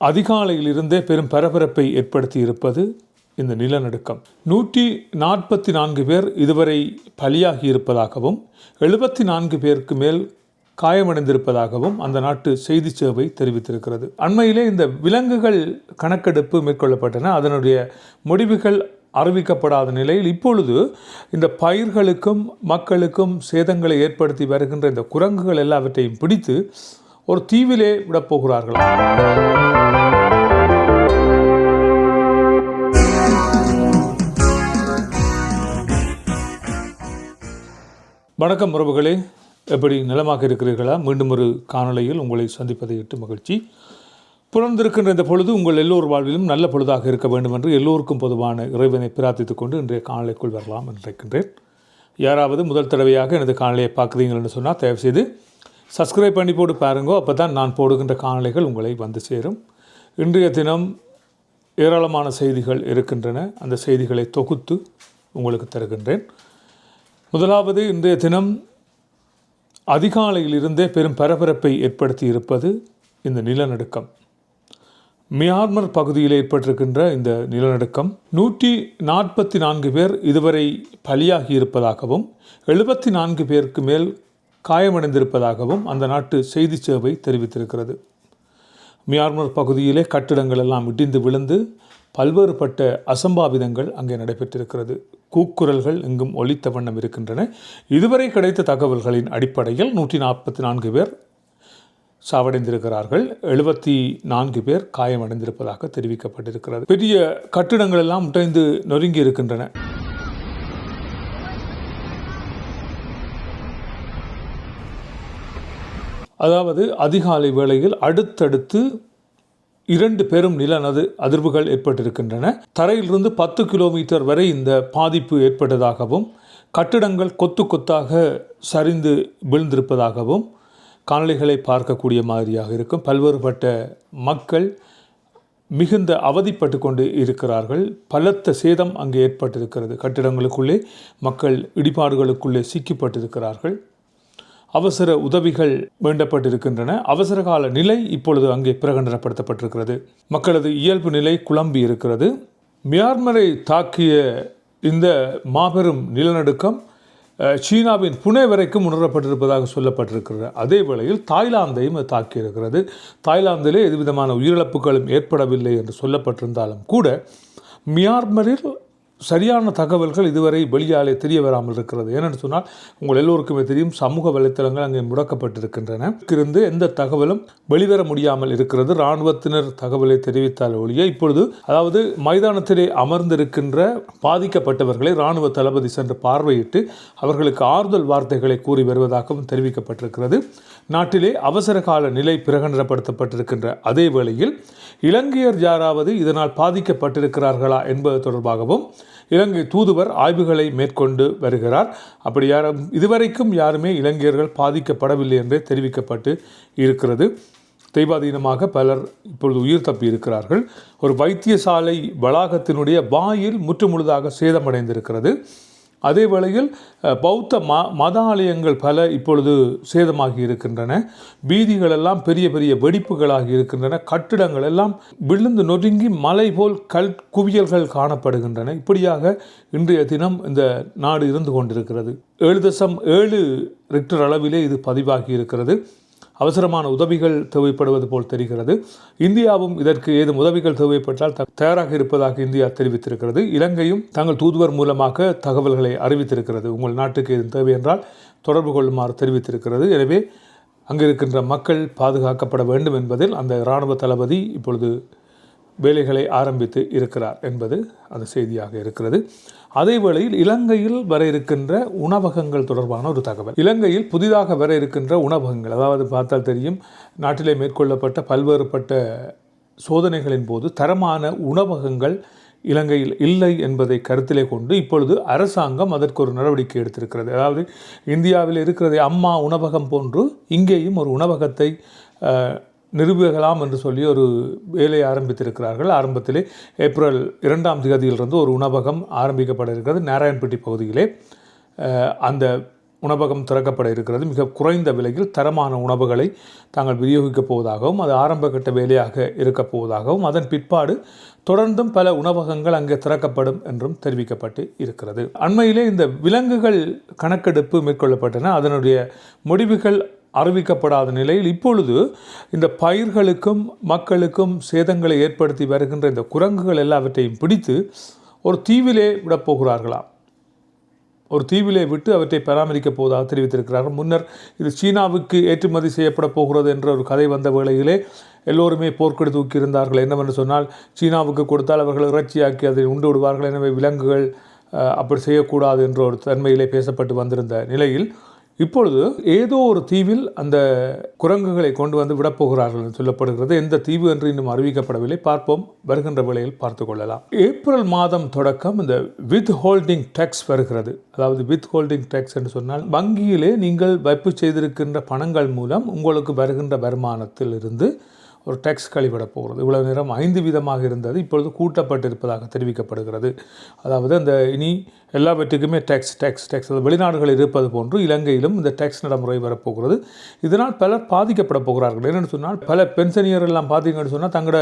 அதிகாலையில் இருந்தே பெரும் பரபரப்பை ஏற்படுத்தி இருப்பது இந்த நிலநடுக்கம். நூற்றி நாற்பத்தி நான்கு பேர் இதுவரை பலியாகி இருப்பதாகவும் எழுபத்தி நான்கு பேருக்கு மேல் காயமடைந்திருப்பதாகவும் அந்த நாட்டு செய்தி சேவை தெரிவித்திருக்கிறது. அண்மையிலே இந்த விலங்குகள் கணக்கெடுப்பு மேற்கொள்ளப்பட்டன. அதனுடைய முடிவுகள் அறிவிக்கப்படாத நிலையில் இப்பொழுது இந்த பயிர்களுக்கும் மக்களுக்கும் சேதங்களை ஏற்படுத்தி வருகின்ற இந்த குரங்குகள் எல்லாவற்றையும் பிடித்து ஒரு தீவிலே விடப்போகிறார்கள். வணக்கம் உறவுகளே. எப்படி நிலமாக இருக்கிறீர்களா? மீண்டும் ஒரு காணொலியில் உங்களை சந்திப்பதை இட்டு மகிழ்ச்சி. புலர்ந்திருக்கின்ற இந்த பொழுது உங்கள் எல்லோர் வாழ்விலும் நல்ல பொழுதாக இருக்க வேண்டும் என்று எல்லோருக்கும் பொதுவான இறைவனை பிரார்த்தித்துக் கொண்டு இன்றைய காணொலிக்குள் வரலாம் என்று நினைக்கின்றேன் யாராவது முதல் தடவையாக எனது காணொலியை என்று சொன்னால் தயவுசெய்து சப்ஸ்கிரைப் பண்ணி போட்டு பாருங்கோ. அப்போ தான் நான் போடுகின்ற காணொலிகள் உங்களை வந்து சேரும். இன்றைய தினம் ஏராளமான செய்திகள் இருக்கின்றன. அந்த செய்திகளை தொகுத்து உங்களுக்கு தருகின்றேன். முதலாவது இன்றைய தினம் அதிகாலையில் இருந்தே பெரும் பரபரப்பை ஏற்படுத்தி இருப்பது இந்த நிலநடுக்கம். மியான்மர் பகுதியில் ஏற்பட்டிருக்கின்ற இந்த நிலநடுக்கம் நூற்றி நாற்பத்தி நான்கு பேர் இதுவரை பலியாகி இருப்பதாகவும் எழுபத்தி நான்கு பேருக்கு மேல் காயமடைந்திருப்பதாகவும் அந்த நாட்டு செய்தி சேவை தெரிவித்திருக்கிறது. மியான்மர் பகுதியிலே கட்டிடங்கள் எல்லாம் இடிந்து விழுந்து பல்வேறுபட்ட அசம்பாவிதங்கள் அங்கே நடைபெற்றிருக்கிறது. கூக்குரல்கள் எங்கும் ஒலித்த வண்ணம் இருக்கின்றன. இதுவரை கிடைத்த தகவல்களின் அடிப்படையில் நூற்றி நாற்பத்தி நான்கு பேர் சாவடைந்திருக்கிறார்கள். எழுபத்தி நான்கு பேர் காயமடைந்திருப்பதாக தெரிவிக்கப்பட்டிருக்கிறது. பெரிய கட்டிடங்கள் எல்லாம் உடைந்து நொறுங்கி இருக்கின்றன. அதாவது அதிகாலை வேளையில் அடுத்தடுத்து இரண்டு பெரும் நிலநது அதிர்வுகள் ஏற்பட்டிருக்கின்றன. தரையிலிருந்து பத்து கிலோமீட்டர் வரை இந்த பாதிப்பு ஏற்பட்டதாகவும் கட்டிடங்கள் கொத்து கொத்தாக சரிந்து விழுந்திருப்பதாகவும் காணொலிகளை பார்க்கக்கூடிய மாதிரியாக இருக்கும். பல்வேறுபட்ட மக்கள் மிகுந்த அவதிப்பட்டு கொண்டு இருக்கிறார்கள். பலத்த சேதம் அங்கே ஏற்பட்டிருக்கிறது. கட்டிடங்களுக்குள்ளே மக்கள் இடிபாடுகளுக்குள்ளே சிக்கப்பட்டிருக்கிறார்கள். அவசர உதவிகள் வேண்டப்பட்டிருக்கின்றன. அவசர கால நிலை இப்பொழுது அங்கே பிரகடனப்படுத்தப்பட்டிருக்கிறது மக்களது இயல்பு நிலை குழம்பி இருக்கிறது. மியான்மரை தாக்கிய இந்த மாபெரும் நிலநடுக்கம் சீனாவின் புனே வரைக்கும் உணரப்பட்டிருப்பதாக சொல்லப்பட்டிருக்கிறது. அதே வேளையில் தாய்லாந்தையும் அது தாக்கியிருக்கிறது. தாய்லாந்திலே எதுவிதமான உயிரிழப்புகளும் ஏற்படவில்லை என்று சொல்லப்பட்டிருந்தாலும் கூட மியான்மரில் சரியான தகவல்கள் இதுவரை வெளியாலே தெரிய வராமல் இருக்கிறது. ஏனென்று சொன்னால் உங்கள் எல்லோருக்குமே தெரியும் சமூக வலைத்தளங்கள் அங்கே முடக்கப்பட்டிருக்கின்றன. இருந்து எந்த தகவலும் வெளிவர முடியாமல் இருக்கிறது. இராணுவத்தினர் தகவலை தெரிவித்தால் ஒழிய இப்பொழுது அதாவது மைதானத்திலே அமர்ந்திருக்கின்ற பாதிக்கப்பட்டவர்களை இராணுவ தளபதி சென்று பார்வையிட்டு அவர்களுக்கு ஆறுதல் வார்த்தைகளை கூறி வருவதாகவும் தெரிவிக்கப்பட்டிருக்கிறது. நாட்டிலே அவசர கால நிலை பிரகடனப்படுத்தப்பட்டிருக்கின்ற அதே வேளையில் இலங்கையர் யாராவது இதனால் பாதிக்கப்பட்டிருக்கிறார்களா என்பது தொடர்பாகவும் இலங்கை தூதுவர் ஆய்வுகளை மேற்கொண்டு வருகிறார். அப்படி யாரும் இதுவரைக்கும் யாருமே இலங்கையர்கள் பாதிக்கப்படவில்லை என்றே தெரிவிக்கப்பட்டு இருக்கிறது. தெய்வாதீனமாக பலர் இப்பொழுது உயிர் தப்பி இருக்கிறார்கள். ஒரு வைத்தியசாலை வளாகத்தினுடைய வாயில் முற்றுமுழுதாக சேதமடைந்திருக்கிறது. அதே வேளையில் பௌத்த ம மத ஆலயங்கள் பல இப்பொழுது சேதமாகி இருக்கின்றன. வீதிகளெல்லாம் பெரிய பெரிய வெடிப்புகளாகி இருக்கின்றன. கட்டிடங்கள் எல்லாம் விழுந்து நொறுங்கி மலை போல் கல் குவியல்கள் காணப்படுகின்றன. இப்படியாக இன்றைய தினம் இந்த நாடு இருந்து கொண்டிருக்கிறது. ஏழு தசம் ஏழு ரிக்டர் அளவிலே இது பதிவாகி இருக்கிறது. அவசரமான உதவிகள் தேவைப்படுவது போல் தெரிகிறது. இந்தியாவும் இதற்கு ஏதும் உதவிகள் தேவைப்பட்டால் த- தயாராக இருப்பதாக இந்தியா தெரிவித்திருக்கிறது. இலங்கையும் தங்கள் தூதுவர் மூலமாக தகவல்களை அறிவித்திருக்கிறது. உங்கள் நாட்டுக்கு ஏதும் தேவை என்றால் தொடர்பு கொள்ளுமாறு தெரிவித்திருக்கிறது. எனவே அங்கு இருக்கின்ற மக்கள் பாதுகாக்கப்பட வேண்டும் என்பதில் அந்த இராணுவ தளபதி இப்பொழுது வேலைகளை ஆரம்பித்து இருக்கிறார் என்பது அந்த செய்தியாக இருக்கிறது. அதே வேளையில் இலங்கையில் வர இருக்கின்ற உணவகங்கள் தொடர்பான ஒரு தகவல். இலங்கையில் புதிதாக வர இருக்கின்ற உணவகங்கள் அதாவது பார்த்தால் தெரியும் நாட்டிலே மேற்கொள்ளப்பட்ட பல்வேறுபட்ட சோதனைகளின் போது தரமான உணவகங்கள் இலங்கையில் இல்லை என்பதை கருத்திலே கொண்டு இப்பொழுது அரசாங்கம் அதற்கு ஒரு நடவடிக்கை எடுத்திருக்கிறது. அதாவது இந்தியாவில் இருக்கிறதை அம்மா உணவகம் போன்று இங்கேயும் ஒரு உணவகத்தை நிரூபிக்கலாம் நிறுவலாம் என்று சொல்லி ஒரு வேலையை ஆரம்பித்திருக்கிறார்கள். ஆரம்பத்திலே ஏப்ரல் இரண்டாம் தேதியிலிருந்து ஒரு உணவகம் ஆரம்பிக்கப்பட இருக்கிறது நாராயண்பட்டி பகுதியிலே. அந்த உணவகம் திறக்கப்பட இருக்கிறது. மிக குறைந்த விலையில் தரமான உணவுகளை தாங்கள் விநியோகிக்கப் போவதாகவும் அது ஆரம்ப கட்ட வேலையாக இருக்கப் போவதாகவும் அதன் பிற்பாடு தொடர்ந்தும் பல உணவகங்கள் அங்கே திறக்கப்படும் என்றும் தெரிவிக்கப்பட்டு இருக்கிறது. அண்மையிலே இந்த விலங்குகள் கணக்கெடுப்பு மேற்கொள்ளப்பட்டன. அதனுடைய முடிவுகள் அறிவிக்கப்படாத நிலையில் இப்பொழுது இந்த பயிர்களுக்கும் மக்களுக்கும் சேதங்களை ஏற்படுத்தி வருகின்ற இந்த குரங்குகள் எல்லாவற்றையும் பிடித்து ஒரு தீவிலே விடப்போகிறார்களாம் ஒரு தீவிலே விட்டு அவற்றை பராமரிக்கப் போவதாக தெரிவித்திருக்கிறார்கள். முன்னர் இது சீனாவுக்கு ஏற்றுமதி செய்யப்பட போகிறது என்ற ஒரு கதை வந்த வேளையிலே எல்லோருமே போர்க்கொடி தூக்கியிருந்தார்கள். என்னவென்று சொன்னால் சீனாவுக்கு கொடுத்தால் அவர்கள் இறைச்சியாக்கி அதை உண்டு விடுவார்கள். எனவே விலங்குகள் அப்படி செய்யக்கூடாது என்ற ஒரு தன்மையிலே பேசப்பட்டு வந்திருந்த நிலையில் இப்பொழுது ஏதோ ஒரு தீவில் அந்த குரங்குகளை கொண்டு வந்து விடப்போகிறார்கள் என்று சொல்லப்படுகிறது. எந்த தீவு என்று இன்னும் அறிவிக்கப்படவில்லை. பார்ப்போம். வருகின்ற வேளையில் பார்த்து கொள்ளலாம். ஏப்ரல் மாதம் தொடக்கம் இந்த வித் ஹோல்டிங் டேக்ஸ் வருகிறது. அதாவது வித் ஹோல்டிங் டேக்ஸ் என்று சொன்னால் வங்கியிலே நீங்கள் வைப்பு செய்திருக்கின்ற பணங்கள் மூலம் உங்களுக்கு வருகின்ற வருமானத்தில் இருந்து ஒரு டேக்ஸ் கழிவிட போகிறது. இவ்வளவு நேரம் ஐந்து விதமாக இருந்தது. இப்பொழுது கூட்டப்பட்டிருப்பதாக தெரிவிக்கப்படுகிறது. அதாவது அந்த இனி எல்லாவற்றுக்குமே டேக்ஸ் டேக்ஸ் டேக்ஸ் அது வெளிநாடுகளில் இருப்பது போன்று இலங்கையிலும் இந்த டேக்ஸ் நடைமுறை வரப்போகிறது. இதனால் பலர் பாதிக்கப்பட போகிறார்கள். என்னென்னு சொன்னால் பல பென்ஷனியர் எல்லாம் பார்த்தீங்கன்னு சொன்னால் தங்களோட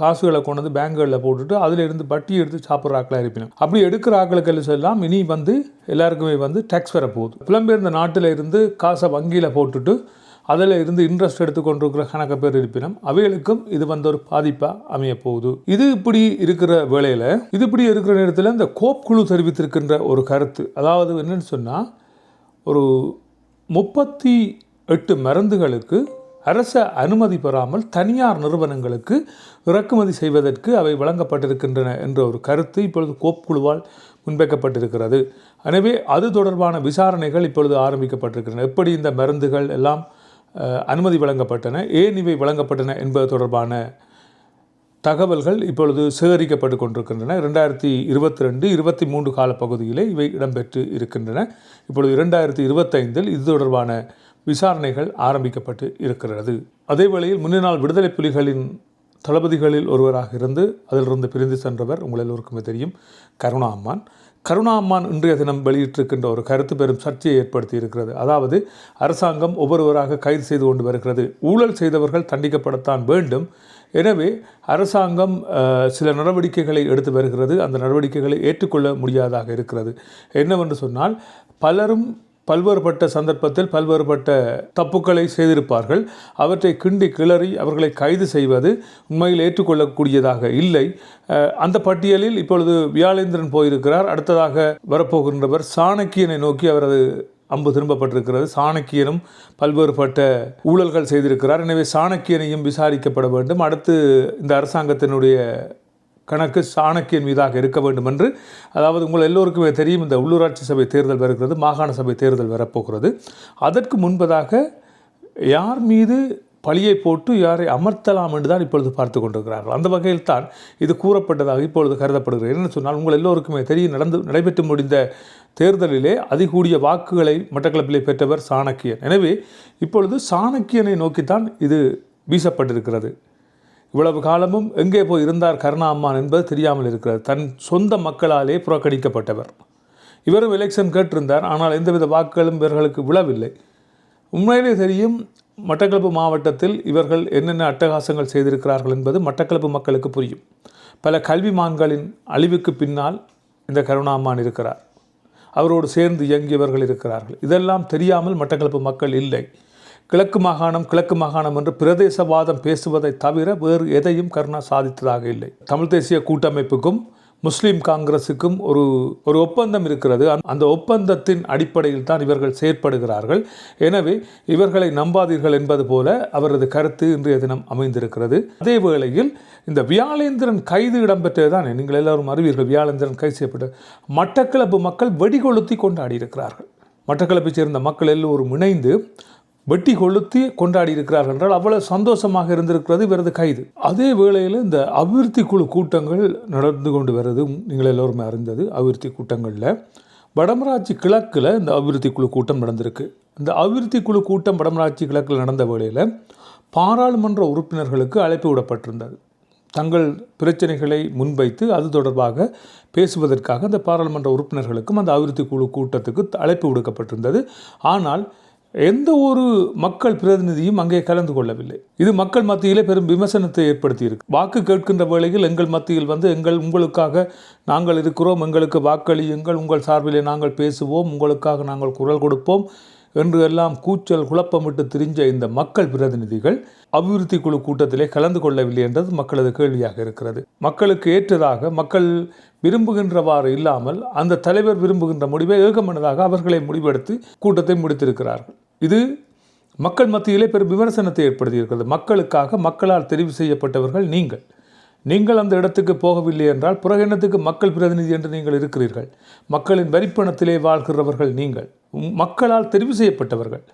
காசுகளை கொண்டு வந்து பேங்குகளில் போட்டுட்டு அதிலிருந்து வட்டி எடுத்து சாப்பிட்ற ஆக்களாக இருப்பினும் அப்படி எடுக்கிற ஆக்களுக்கு எல்லாம் இனி வந்து எல்லாருக்குமே வந்து டேக்ஸ் வரப்போகுது. புலம்பெயர்ந்த நாட்டில் இருந்து காசை வங்கியில் போட்டுட்டு அதில் இருந்து இன்ட்ரெஸ்ட் எடுத்துக்கொண்டிருக்கிற கணக்கு பேர் இருப்பினும் அவைகளுக்கும் இது வந்த ஒரு பாதிப்பாக அமைய போகுது. இது இப்படி இருக்கிற வேளையில் இது இப்படி இருக்கிற நேரத்தில் இந்த கோப் குழு தெரிவித்திருக்கின்ற ஒரு கருத்து. அதாவது என்னன்னு சொன்னால் ஒரு முப்பத்தி எட்டு மருந்துகளுக்கு அரச அனுமதி பெறாமல் தனியார் நிறுவனங்களுக்கு இறக்குமதி செய்வதற்கு அவை வழங்கப்பட்டிருக்கின்றன என்ற ஒரு கருத்து இப்பொழுது கோப் குழுவால் முன்வைக்கப்பட்டிருக்கிறது. எனவே அது தொடர்பான விசாரணைகள் இப்பொழுது ஆரம்பிக்கப்பட்டிருக்கின்றன. எப்படி இந்த மருந்துகள் எல்லாம் அனுமதி வழங்கப்பட்டன. ஏன் இவை வழங்கப்பட்டன என்பது தொடர்பான தகவல்கள் இப்பொழுது சேகரிக்கப்பட்டு கொண்டிருக்கின்றன. ரெண்டாயிரத்தி இருபத்தி ரெண்டு இருபத்தி மூன்று காலப்பகுதியிலே இவை இடம்பெற்று இருக்கின்றன. இப்பொழுது இரண்டாயிரத்தி இருபத்தைந்தில் இது தொடர்பான விசாரணைகள் ஆரம்பிக்கப்பட்டு இருக்கிறது. அதே வேளையில் முன்னாள் விடுதலை புலிகளின் தளபதிகளில் ஒருவராக இருந்து அதிலிருந்து பிரிந்து சென்றவர் உங்கள் எல்லோருக்குமே தெரியும். கருணா அம்மான் கருணாம்மான் இன்றைய தினம் வெளியிட்டிருக்கின்ற ஒரு கருத்து பெரும் சர்ச்சையை ஏற்படுத்தி இருக்கிறது. அதாவது அரசாங்கம் ஒவ்வொருவராக கைது செய்து கொண்டு வருகிறது. ஊழல் செய்தவர்கள் தண்டிக்கப்படத்தான் வேண்டும். எனவே அரசாங்கம் சில நடவடிக்கைகளை எடுத்து வருகிறது. அந்த நடவடிக்கைகளை ஏற்றுக்கொள்ள முடியாதாக இருக்கிறது. என்னவென்று சொன்னால் பலரும் பல்வேறுபட்ட சந்தர்ப்பத்தில் பல்வேறுபட்ட தப்புக்களை செய்திருப்பார்கள். அவற்றை கிண்டி கிளறி அவர்களை கைது செய்வது உண்மையில் ஏற்றுக்கொள்ளக்கூடியதாக இல்லை. அந்த பட்டியலில் இப்பொழுது வியாழேந்திரன் போயிருக்கிறார். அடுத்ததாக வரப்போகின்றவர் சாணக்கியனை நோக்கி அவரது அம்பு திரும்பப்பட்டிருக்கிறது. சாணக்கியனும் பல்வேறுபட்ட ஊழல்கள் செய்திருக்கிறார். எனவே சாணக்கியனையும் விசாரிக்கப்பட வேண்டும். அடுத்து இந்த அரசாங்கத்தினுடைய கணக்கு சாணக்கியன் மீதாக இருக்க வேண்டும் என்று. அதாவது உங்கள் எல்லோருக்குமே தெரியும் இந்த உள்ளூராட்சி சபை தேர்தல் வருகிறது மாகாண சபை தேர்தல் வரப்போகிறது. அதற்கு முன்பதாக யார் மீது பழியை போட்டு யாரை அமர்த்தலாம் என்று தான் இப்பொழுது பார்த்து கொண்டிருக்கிறார்கள். அந்த வகையில் தான் இது கூறப்பட்டதாக இப்பொழுது கருதப்படுகிறது. என்ன சொன்னால் உங்கள் எல்லோருக்குமே தெரியும் நடந்து நடைபெற்று முடிந்த தேர்தலிலே அதிகூடிய வாக்குகளை மட்டக்களப்பிலே பெற்றவர் சாணக்கியன். எனவே இப்பொழுது சாணக்கியனை நோக்கித்தான் இது வீசப்பட்டிருக்கிறது. இவ்வளவு காலமும் எங்கே போய் இருந்தார் கருணா அம்மான் என்பது தெரியாமல் இருக்கிறார் தன் சொந்த மக்களாலே புறக்கணிக்கப்பட்டவர். இவரும் எலெக்ஷன் கேட்டிருந்தார். ஆனால் எந்தவித வாக்குகளும் இவர்களுக்கு விழவில்லை. உண்மையிலே தெரியும் மட்டக்களப்பு மாவட்டத்தில் இவர்கள் என்னென்ன அட்டகாசங்கள் செய்திருக்கிறார்கள் என்பது மட்டக்களப்பு மக்களுக்கு புரியும். பல கல்விமான்களின் அழிவுக்கு பின்னால் இந்த கருணாம்மான் இருக்கிறார். அவரோடு சேர்ந்து இயங்கியவர்கள் இருக்கிறார்கள். இதெல்லாம் தெரியாமல் மட்டக்களப்பு மக்கள் இல்லை. கிழக்கு மாகாணம் கிழக்கு மாகாணம் என்று பிரதேசவாதம் பேசுவதை தவிர வேறு எதையும் கருணா சாதித்ததாக இல்லை. தமிழ் தேசிய கூட்டமைப்புக்கும் முஸ்லீம் காங்கிரஸுக்கும் ஒரு ஒரு ஒப்பந்தம் இருக்கிறது. அந்த- ஒப்பந்தத்தின் அடிப்படையில் தான் இவர்கள் செயற்படுகிறார்கள். எனவே இவர்களை நம்பாதீர்கள் என்பது போல அவரது கருத்து இன்றைய தினம் அமைந்திருக்கிறது. அதே வேளையில் இந்த வியாழேந்திரன் கைது இடம்பெற்றதுதான்? நீங்கள் எல்லாரும் அறிவீர்கள் வியாழேந்திரன் கைது செய்யப்பட்ட மட்டக்களப்பு மக்கள் வெடிகொளுத்தி கொண்டாடி இருக்கிறார்கள் மட்டக்களப்பைச் சேர்ந்த மக்கள் எல்லோரும் இணைந்து வெட்டி கொளுத்தி கொண்டாடி இருக்கிறார்கள் என்றால் அவ்வளவு சந்தோஷமாக இருந்திருக்கிறது இவரது கைது. அதே வேளையில் இந்த அபிவிருத்தி குழு கூட்டங்கள் நடந்து கொண்டு வர்றது நீங்கள் எல்லோருமே அறிந்தது அபிவிருத்தி கூட்டங்களில். வடமராட்சி கிழக்கில் இந்த அபிவிருத்தி குழு கூட்டம் நடந்திருக்கு. இந்த அபிவிருத்தி குழு கூட்டம் வடமராட்சி கிழக்கில் நடந்த வேளையில் பாராளுமன்ற உறுப்பினர்களுக்கு அழைப்பு விடப்பட்டிருந்தது. தங்கள் பிரச்சனைகளை முன்வைத்து அது தொடர்பாக பேசுவதற்காக அந்த பாராளுமன்ற உறுப்பினர்களுக்கும் அந்த அபிவிருத்தி குழு கூட்டத்துக்கு அழைப்பு விடுக்கப்பட்டிருந்தது. ஆனால் எந்த ஒரு மக்கள் பிரதிநிதியும் அங்கே கலந்து கொள்ளவில்லை. இது மக்கள் மத்தியிலே பெரும் விமர்சனத்தை ஏற்படுத்தியிருக்கு. வாக்கு கேட்கின்ற வேளையில் எங்கள் மத்தியில் வந்து எங்கள் உங்களுக்காக நாங்கள் இருக்கிறோம் எங்களுக்கு வாக்களியுங்கள் உங்கள் சார்பிலே நாங்கள் பேசுவோம் உங்களுக்காக நாங்கள் குரல் கொடுப்போம் என்று எல்லாம் கூச்சல் குழப்பமிட்டு திரிஞ்ச இந்த மக்கள் பிரதிநிதிகள் அபிவிருத்தி குழு கூட்டத்திலே கலந்து கொள்ளவில்லை என்றது மக்களது கேள்வியாக இருக்கிறது. மக்களுக்கு ஏற்றதாக மக்கள் விரும்புகின்றவாறு இல்லாமல் அந்த தலைவர் விரும்புகின்ற முடிவை ஏகமனதாக அவர்களை முடிவெடுத்து கூட்டத்தை முடித்திருக்கிறார்கள். இது மக்கள் மத்தியிலே பெரும் விமர்சனத்தை ஏற்படுத்தியிருக்கிறது. மக்களுக்காக மக்களால் தெரிவு செய்யப்பட்டவர்கள் நீங்கள். நீங்கள் அந்த இடத்துக்கு போகவில்லை என்றால் புறகெண்ணத்துக்கு மக்கள் பிரதிநிதி என்று நீங்கள் இருக்கிறீர்கள்? மக்களின் வரிப்பணத்திலே வாழ்கிறவர்கள் நீங்கள். உம் மக்களால் தெரிவு செய்யப்பட்டவர்கள்.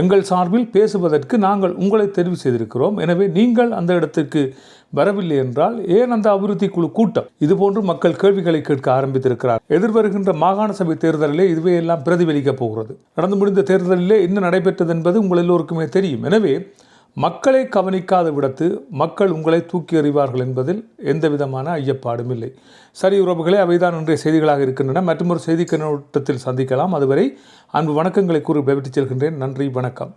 எங்கள் சார்பில் பேசுவதற்கு நாங்கள் உங்களை தெரிவு செய்திருக்கிறோம். எனவே நீங்கள் அந்த இடத்திற்கு வரவில்லை என்றால் ஏன் அந்த அபிவிருத்தி குழு கூட்டம்? இதுபோன்று மக்கள் கேள்விகளை கேட்க ஆரம்பித்திருக்கிறார். எதிர்வருகின்ற மாகாண சபை தேர்தலிலே இதுவே எல்லாம் பிரதிபலிக்கப் போகிறது. நடந்து முடிந்த தேர்தலிலே என்ன நடைபெற்றது என்பது உங்கள் எல்லோருக்குமே தெரியும். எனவே மக்களை கவனிக்காத விடத்து மக்கள் உங்களை தூக்கி எறிவார்கள் என்பதில் எந்தவிதமான ஐயப்பாடும் இல்லை. சரி உறவுகளே அவைதான் இன்றைய செய்திகளாக இருக்கின்றன. மற்றொரு செய்தி கண்ணோட்டத்தில் சந்திக்கலாம். அதுவரை அன்பு வணக்கங்களை கூறி விடைபெற்றுச் செல்கின்றேன். நன்றி வணக்கம்.